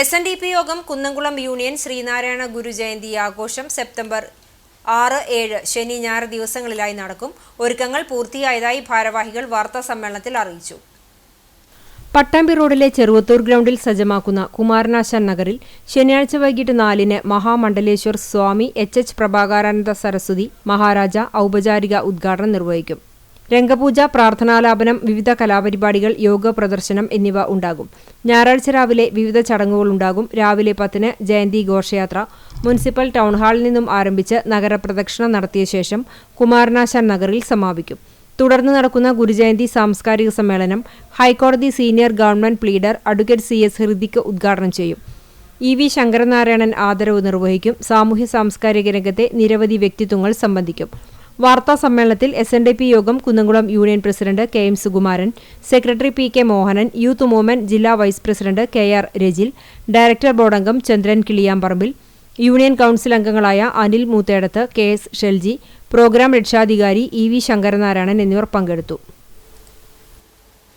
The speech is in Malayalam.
എസ് എൻ ഡി പി യോഗം കുന്നംകുളം യൂണിയൻ ശ്രീനാരായണ ഗുരു ജയന്തി ആഘോഷം സെപ്റ്റംബർ ആറ് ഏഴ് ശനി ഞായർ ദിവസങ്ങളിലായി നടക്കും. ഒരുക്കങ്ങൾ പൂർത്തിയായതായി ഭാരവാഹികൾ വാർത്താ സമ്മേളനത്തിൽ അറിയിച്ചു. പട്ടാമ്പി റോഡിലെ ചെറുവത്തൂർ ഗ്രൗണ്ടിൽ സജ്ജമാക്കുന്ന കുമാരനാശാൻ നഗറിൽ ശനിയാഴ്ച വൈകിട്ട് നാലിന് മഹാമണ്ഡലേശ്വർ സ്വാമി എച്ച് എച്ച് പ്രഭാകാരാനന്ദ സരസ്വതി മഹാരാജ ഔപചാരിക ഉദ്ഘാടനം നിർവഹിക്കും. രംഗപൂജ പ്രാർത്ഥനാലാപനം വിവിധ കലാപരിപാടികൾ യോഗ പ്രദർശനം എന്നിവ ഉണ്ടാകും. ഞായറാഴ്ച രാവിലെ വിവിധ ചടങ്ങുകളുണ്ടാകും രാവിലെ പത്തിന് ജയന്തി ഘോഷയാത്ര. മുനിസിപ്പൽ ടൗൺഹാളിൽ നിന്നും ആരംഭിച്ച് നഗരപ്രദക്ഷിണം നടത്തിയ ശേഷം കുമാരനാശാൻ നഗറിൽ സമാപിക്കും. തുടർന്ന് നടക്കുന്ന ഗുരുജയന്തി സാംസ്കാരിക സമ്മേളനം ഹൈക്കോടതി senior government pleader advocate C S Hridik ഉദ്ഘാടനം ചെയ്യും. ഇ വി ശങ്കരനാരായണൻ ആദരവ് നിർവഹിക്കും. സാമൂഹ്യ സാംസ്കാരിക രംഗത്തെ നിരവധി വ്യക്തിത്വങ്ങൾ സംബന്ധിക്കും. വാർത്താ സമ്മേളനത്തിൽ എസ് എൻ ഡി പി യോഗം Kunnamkulam union president K M Sukumaran secretary P K Mohanan youth movement ജില്ലാ vice president K R Rajil director board അംഗം ചന്ദ്രൻ കിളിയാമ്പറമ്പിൽ യൂണിയൻ കൗൺസിൽ അംഗങ്ങളായ Anil Moothedath K S Shelji program രക്ഷാധികാരി ഇ വി ശങ്കരനാരായണൻ എന്നിവർ പങ്കെടുത്തു.